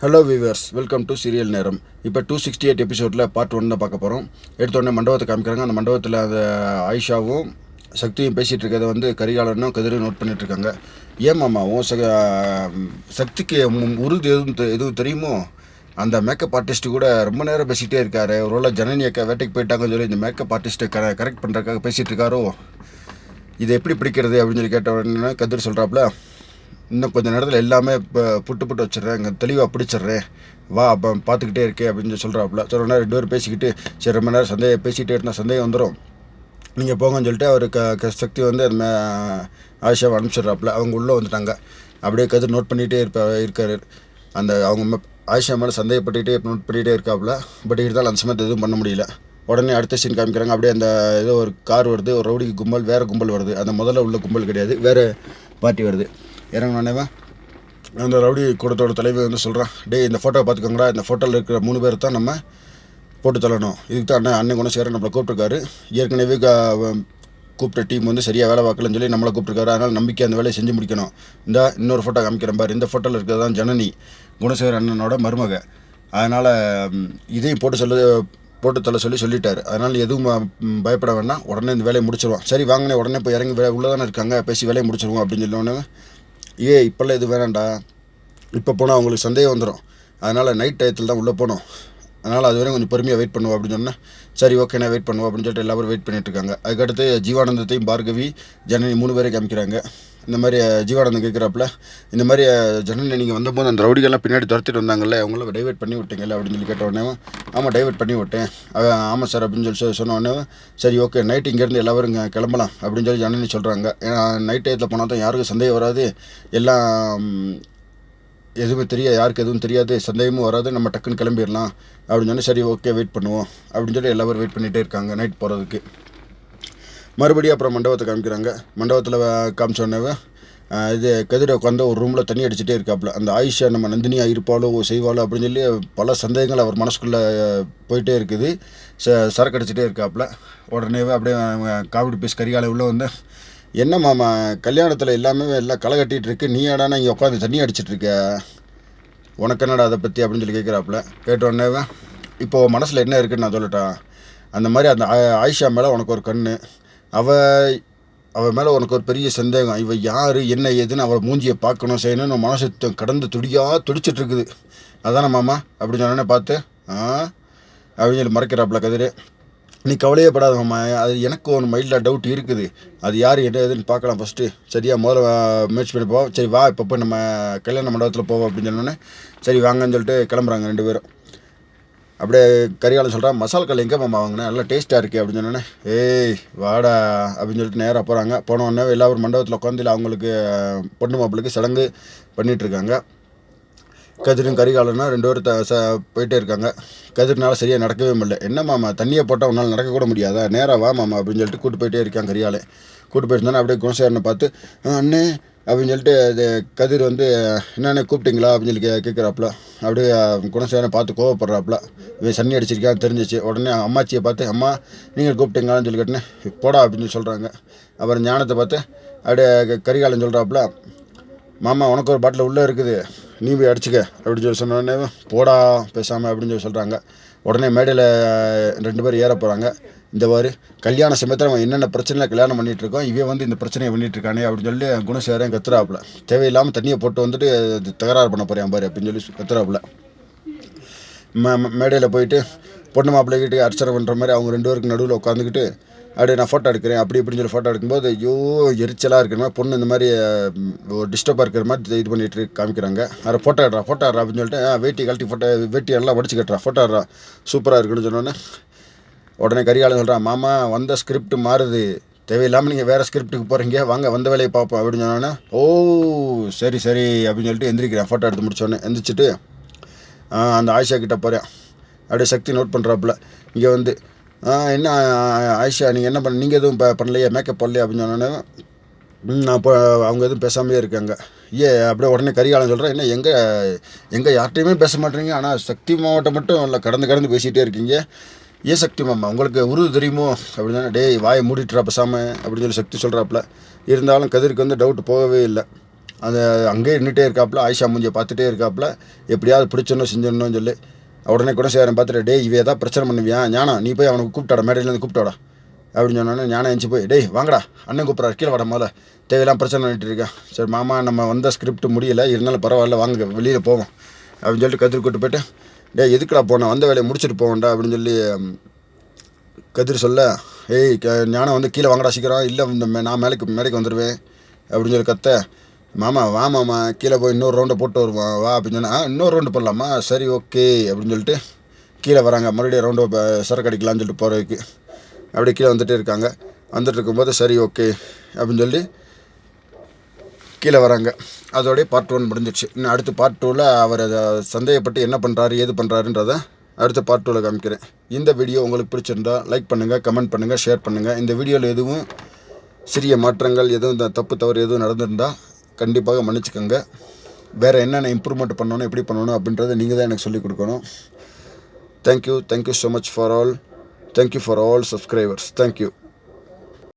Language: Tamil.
Hello viewers welcome to serial நேரம் இப்போ டூ சிக்ஸ்டி எயிட் எபிசோடில் பார்ட் ஒன் பார்க்க போகிறோம் எடுத்தோடனே மண்டபத்தை காமிக்கிறாங்க. அந்த மண்டபத்தில் அந்த ஆயிஷாவும் சக்தியும் பேசிகிட்டு இருக்கிறத வந்து கரிகாலனும் கதிரும் நோட் பண்ணிகிட்ருக்காங்க இருக்காங்க. ஏன் மாமா? சக்திக்கு உருது எதுவும் தெ- எதுவும் தெரியுமோ? அந்த மேக்கப் ஆர்டிஸ்ட்டு கூட ரொம்ப நேரம் பேசிகிட்டே இருக்காரு. ஒரு வேளை ஜனனி அக்கா வேட்டைக்கு போயிட்டாங்கன்னு சொல்லி இந்த மேக்கப் ஆர்டிஸ்ட்டை க கரெக்ட் பண்ணுறதுக்காக பேசிகிட்டு இருக்காரோ? இதை எப்படி பிடிக்கிறது அப்படின்னு சொல்லி கேட்ட உடனே கதிர் சொல்கிறாப்புல இன்னும் கொஞ்ச நேரத்தில் எல்லாமே இப்போ புட்டு புட்டு வச்சிடுறேன். இங்கே தெளிவாக பிடிச்சிடுறேன். வா அப்போ பார்த்துக்கிட்டே இருக்கே அப்படின்னு சொல்லி சொல்கிறாப்புல சொன்னா ரெண்டு பேரும் பேசிக்கிட்டு சரி ரொம்ப நேரம் சந்தேகம் பேசிக்கிட்டே இருந்தால் சந்தேகம் வந்துடும் நீங்கள் போங்கன்னு சொல்லிட்டு அவர் க க- சக்தி வந்து அது மே ஆயிஷாவை அனுப்பிச்சிடுறாப்புல. அவங்க உள்ளே வந்துட்டாங்க. அப்படியே கதிர் நோட் பண்ணிகிட்டே இருப்ப இருக்காரு. அந்த அவங்க ம- ஆயிஷா மேலே சந்தேகப்பட்டுக்கிட்டே நோட் பண்ணிகிட்டே இருக்காப்புல. பட் இருந்தாலும் அந்த சமயத்தை எதுவும் பண்ண முடியல. உடனே அடுத்த சீன் காமிக்கிறாங்க. அப்படியே அந்த ஏதோ ஒரு கார் வருது. ஒரு ரவுடிக்கு கும்பல் வேறு கும்பல் வருது. அந்த முதல்ல உள்ள கும்பல் கிடையாது. வேறு பார்ட்டி வருது. இறங்கினோடனே அந்த ரவுடி கூடத்தோட தலைவர் வந்து சொல்கிறான் டேய் இந்த ஃபோட்டோ பார்த்துக்கோங்கடா. இந்த ஃபோட்டோவில் இருக்கிற மூணு பேர் தான் நம்ம போட்டு தள்ளணும். இதுக்கு தான் அண்ணன் அண்ணன் குணசேகரன் நம்மளை கூப்பிட்டுருக்காரு. ஏற்கனவே கூப்பிட்ட டீம் வந்து சரியாக வேலை பார்க்கலன்னு சொல்லி நம்மளை கூப்பிட்டுருக்காரு. அதனால் நம்பிக்கை அந்த வேலையை செஞ்சு முடிக்கணும். இந்த இன்னொரு ஃபோட்டோ காமிக்கிறேன் பாரு. இந்த ஃபோட்டோவில் இருக்கிறது தான் ஜனனி குணசேகர் அண்ணனோட மருமக. அதனால் இதையும் போட்டு சொல்ல போட்டு தள்ள சொல்லி சொல்லிட்டார். அதனால் எதுவும் பயப்பட வேண்டாம். உடனே இந்த வேலையை முடிச்சிருவோம் சரி வாங்கினே உடனே போய் இறங்கி வேலை உள்ளே தானே இருக்காங்க. பேசி வேலையை முடிச்சிருவோம் அப்படின்னு சொல்லி ஏ இப்போல்லாம் இது வேணாண்டா இப்போ போனால் அவங்களுக்கு சந்தேகம் வந்துடும் அதனால் நைட் டயத்தில் தான் உள்ளே போகணும் அதனால் அது வரையும் கொஞ்சம் பொறுமையாக வெயிட் பண்ணுவோம் அப்படின்னு சொன்னேன் சரி ஓகே நான் வெயிட் பண்ணுவோம் அப்படின்னு சொல்லிட்டு எல்லாரும் வெயிட் பண்ணிட்டு இருக்காங்க. அதுக்கடுத்து ஜீவானந்தத்தையும் பார்கவி ஜனனி மூணு பேரை காமிக்கிறாங்க. இந்த மாதிரி ஜீவானந்தம் கேட்குறாப்புல இந்த மாதிரி ஜனனி நீங்கள் வந்தபோது அந்த ரவுடிகள்லாம் பின்னாடி துரத்திட்டு வந்தாங்கல்ல அவங்கள டைவெர்ட் பண்ணி விட்டீங்கல்ல அப்படின்னு சொல்லி கேட்ட உடனே ஆமாம் டைவெர்ட் பண்ணி விட்டேன். அவன் ஆமாம் சார் அப்படின்னு சொல்லி சொன்ன உடனே சரி ஓகே நைட் இங்கேருந்து எல்லாரும் இங்கே கிளம்பலாம் அப்படின்னு சொல்லி ஜனனி சொல்கிறாங்க ஏன்னா நைட் டயத்தில் போனால் தான் யாருக்கும் சந்தேகம் வராது. எல்லாம் எதுவுமே தெரியாது யாருக்கு எதுவும் தெரியாது சந்தேகமும் வராது நம்ம டக்குன்னு கிளம்பிடலாம். அப்படின்னு சொன்னி சரி ஓகே வெயிட் பண்ணுவோம். அப்படின்னு சொல்லி எல்லாரும் வெயிட் பண்ணிகிட்டே இருக்காங்க நைட் போகிறதுக்கு மறுபடியும் அப்புறம் மண்டபத்தை காமிக்கிறாங்க. மண்டபத்தில் காமிச்ச இது கதிரை உட்காந்து ஒரு ரூமில் தண்ணி அடிச்சுட்டே இருக்காப்புல. அந்த ஆயிஷா நம்ம நந்தினியாக இருப்பாளோ செய்வாளோ அப்படின்னு சொல்லி பல சந்தேகங்கள் அவர் மனசுக்குள்ளே போயிட்டே இருக்குது. ச சரக்கு அடிச்சுட்டே இருக்காப்புல. உடனே அப்படியே காவிடி பீஸ் கரிகாலை உள்ளே வந்து என்ன மாமா கல்யாணத்தில் எல்லாமே எல்லாம் களை கட்டிகிட்டு இருக்கு. நீ ஆடானா இங்கே உட்காந்து தண்ணி அடிச்சிட்டு இருக்க? உனக்கு என்னடா அதை பற்றி அப்படின்னு சொல்லி கேட்குறாப்புல கேட்ட உடனே மனசில் என்ன இருக்குன்னு நான் சொல்லட்டேன் அந்த மாதிரி அந்த ஆ- ஆயிஷா மேலே உனக்கு ஒரு கண்ணு. அவ அவ மேலே உனக்கு ஒரு பெரிய சந்தேகம். இவள் யார் என்ன ஏதுன்னு அவள் மூஞ்சியை பார்க்கணும் செய்யணும்னு மனசு கடந்து துடியாக துடிச்சிட்ருக்குது அதானே மாமா? அப்படின்னு சொன்னோடனே பார்த்து ஆ? அப்படின்னு சொல்லி மறைக்கிறாப்புல கதிர். நீ கவலையே படாத மாமா அது எனக்கு ஒரு மைல்டாக டவுட் இருக்குது. அது யார் என்ன ஏதுன்னு பார்க்கலாம் ஃபஸ்ட்டு சரியா முதல்ல முயற்சி பண்ணி போவோம் சரி வா இப்போ போய் நம்ம கல்யாண மண்டபத்தில் போவோம் அப்படின்னு சொன்னோன்னே சரி வாங்கன்னு சொல்லிட்டு கிளம்புறாங்க ரெண்டு பேரும். அப்படியே கரிகாலம் சொல்கிறான் மசால் கல் எங்கே மாமா வாங்கினேன் நல்லா டேஸ்ட்டாக இருக்கே அப்படின்னு சொன்னோன்னே ஏய் வாடா அப்படின்னு சொல்லிட்டு நேராக போகிறாங்க போனோடனே எல்லா எல்லாரும் மண்டபத்தில் உட்காந்து அவங்களுக்கு பொண்ணு மாப்பிள்ளைக்கு சடங்கு பண்ணிகிட்ருக்காங்க இருக்காங்க. கதிரும் கரிகாலனா ரெண்டு பேரும் த ச போயிட்டே இருக்காங்க. கதிர்னால சரியாக நடக்கவே முடியல. என்ன மாமா தண்ணியை போட்டால் உன்னால் நடக்கக்கூட முடியாதா? நேராக வா மாமா அப்படின்னு சொல்லிட்டு கூட்டு போயிட்டே இருக்கான் கரிகாலே கூட்டு போயிருந்தானே அப்படியே குணசேகரனை பார்த்து அண்ணே அப்படின்னு சொல்லிட்டு அது கதிர் வந்து என்னென்ன கூப்பிட்டீங்களா? அப்படின்னு சொல்லி கே கேட்குறாப்புல அப்படியே குணசேகரனை பார்த்து கோவப்படுறாப்புல இவன் சன்னி அடிச்சிருக்கான்னு தெரிஞ்சிச்சு. உடனே அம்மாச்சியை பார்த்து அம்மா நீங்கள் கூப்பிட்டீங்களான்னு சொல்லி கேட்டேன் போடா அப்படின்னு சொல்லி சொல்கிறாங்க அப்புறம் ஞானத்தை பார்த்து அப்படியே கரிகாலன் சொல்கிறாப்புல மாமா உனக்கு ஒரு பாட்டில் உள்ளே இருக்குது. நீ போய் அடிச்சுக்க அப்படின்னு சொல்லி சொன்னோடனே போடா பேசாமல் அப்படின்னு சொல்லி சொல்கிறாங்க உடனே மேடையில் ரெண்டு பேர் ஏற போகிறாங்க இந்த மாதிரி கல்யாண சமயத்தில் அவன் என்னென்ன பிரச்சனையில் கல்யாணம் பண்ணிகிட்டு இருக்கோம் இவன் வந்து இந்த பிரச்சனையை பண்ணிகிட்டு இருக்கானே அப்படின்னு சொல்லி குணசேகரன் கத்துறாப்புல. தேவையில்லாமல் தண்ணியை போட்டு வந்துட்டு தகராறு பண்ண போகிறேன் பாரு அப்படின்னு சொல்லி கத்துறாப்புல. மே மேடையில் போயிட்டு பொண்ணு மாப்பிள்ளைகிட்ட அர்ச்சனை பண்ணுற மாதிரி அவங்க ரெண்டு பேருக்கு நடுவில் உட்காந்துக்கிட்டு அப்படியே நான் ஃபோட்டோ எடுக்கிறேன் அப்படி இப்படின்னு சொல்லி ஃபோட்டோ எடுக்கும்போது ஐயோ எரிச்சலாக இருக்கிற மாதிரி பொண்ணு இந்த மாதிரி ஒரு டிஸ்டர்பாக இருக்கிற மாதிரி இது பண்ணிட்டு காமிக்கிறாங்க. அதை ஃபோட்டோ எடுறா ஃபோட்டோ எடுறா அப்படின்னு சொல்லிட்டு வேட்டி கழட்டி ஃபோட்டோ வேட்டி எல்லாம் உடச்சு கட்டுறா ஃபோட்டோ எடுறா. சூப்பராக இருக்குன்னு சொன்னோன்னே உடனே கரிகாலன் சொல்கிறான் மாமா வந்த ஸ்கிரிப்ட் மாறுது. தேவையில்லாமல் நீங்கள் வேறு ஸ்கிரிப்ட்டுக்கு போகிறீங்க வாங்க வந்த வேலையை பார்ப்போம் அப்படின்னு சொன்னோன்னே ஓ சரி சரி அப்படின்னு சொல்லிட்டு எந்திரிக்கிறேன். ஃபோட்டோ எடுத்து முடிச்சோடனே எந்திரிச்சிட்டு அந்த ஆயிஷா கிட்டே போகிறேன் அப்படியே சக்தி நோட் பண்ணுறாப்புல இங்கே வந்து என்ன ஆயிஷா நீங்கள் என்ன பண்ண நீங்கள் எதுவும் ப- பண்ணலையா? மேக்கப் பண்ணலையா அப்படின்னு சொன்னோன்னே நான் இப்போ அவங்க எதுவும் பேசாமலே இருக்காங்க. ஏ அப்படியே உடனே கரிகாலம் சொல்கிறேன் என்ன எங்கே எங்கே யார்கிட்டையுமே பேச மாட்டேறீங்க ஆனால் சக்தி மாவட்டம் மட்டும் இல்லை கடந்து கடந்து பேசிகிட்டே இருக்கீங்க. ஏ சக்தி மாமா? உங்களுக்கு உருது தெரியுமோ? அப்படின்னு டேய் வாயை மூடிட்டுறா பேசாமல் அப்படின்னு சொல்லி சக்தி சொல்கிறாப்புல இருந்தாலும் கதிருக்கு வந்து டவுட் போகவே இல்லை. அந்த அங்கேயே நின்றுட்டே இருக்காப்புல. ஆயிஷா மூஞ்சியை பார்த்துட்டே இருக்காப்புல. எப்படியாவது பிடிச்சிடணும் செஞ்சிடணும்னு சொல்லி. உடனே கூட சேரன் பார்த்துட்டு டேய் இவ ஏதாவது பிரச்சனை பண்ணுவியா? ஞானா நீ போய் அவனுக்கு கூப்பிட்டாடா மேடையிலேருந்து கூப்பிட்டாடா? அப்படின்னு சொன்னோன்னே ஞானம் எஞ்சி போய் டேய் வாங்கடா அண்ணன் கூப்பிட்றாரு கீழே வர முதல்ல. தேவையெல்லாம் பிரச்சனை பண்ணிட்டு இருக்கேன் சரி மாமா நம்ம வந்த ஸ்கிரிப்ட் முடியல இருந்தாலும் பரவாயில்ல வாங்க வெளியில் போவோம். அப்படின்னு சொல்லிட்டு கதிர் கூட்டு போயிட்டு டேய் எதுக்குடா போனேன் வந்த வேலையை முடிச்சுட்டு போவோம்டா அப்படின்னு சொல்லி கதிர் சொல்ல ஏய் க- ஞானம் வந்து கீழே வாங்கடா சீக்கிரம். இல்லை இந்த மே- நான் மேலைக்கு மேலைக்கு வந்துடுவேன் அப்படின்னு சொல்லி கத்த மாமா வா மாமா கீழே போய் இன்னொரு ரவுண்டை போட்டு வருவான் வா அப்படின்னு சொன்னா "ஆ, இன்னொரு ரவுண்டு போடலாமா? சரி ஓகே அப்படின்னு சொல்லிட்டு கீழே வராங்க. மறுபடியும் ரவுண்டு சரக்கு அடிக்கலாம்னு சொல்லிட்டு போகிறதுக்கு அப்படியே கீழே வந்துகிட்டே இருக்காங்க. வந்துட்டு இருக்கும்போது சரி ஓகே அப்படின்னு சொல்லி கீழே வராங்க. அதோடய பார்ட் ஒன் முடிஞ்சிடுச்சு. இன்னும் அடுத்து பார்ட் டூவில் அவர் அதை சந்தேகப்பட்டு என்ன பண்ணுறாரு ஏது பண்ணுறாருன்றதை அடுத்த பார்ட் டூவில் காமிக்கிறேன். இந்த வீடியோ உங்களுக்கு பிடிச்சிருந்தா லைக் பண்ணுங்கள் கமெண்ட் பண்ணுங்கள் ஷேர் பண்ணுங்கள் இந்த வீடியோவில் எதுவும் சிறிய மாற்றங்கள் எதுவும் இந்த தப்பு தவறு எதுவும் நடந்திருந்தால் கண்டிப்பாக மன்னிச்சுக்கோங்க. வேறு என்னென்ன இம்ப்ரூவ்மெண்ட் பண்ணணும் எப்படி பண்ணணும் அப்படின்றத நீங்கள் தான் எனக்கு சொல்லிக் கொடுக்கணும். Thank you thank you so much for all thank you for all subscribers thank you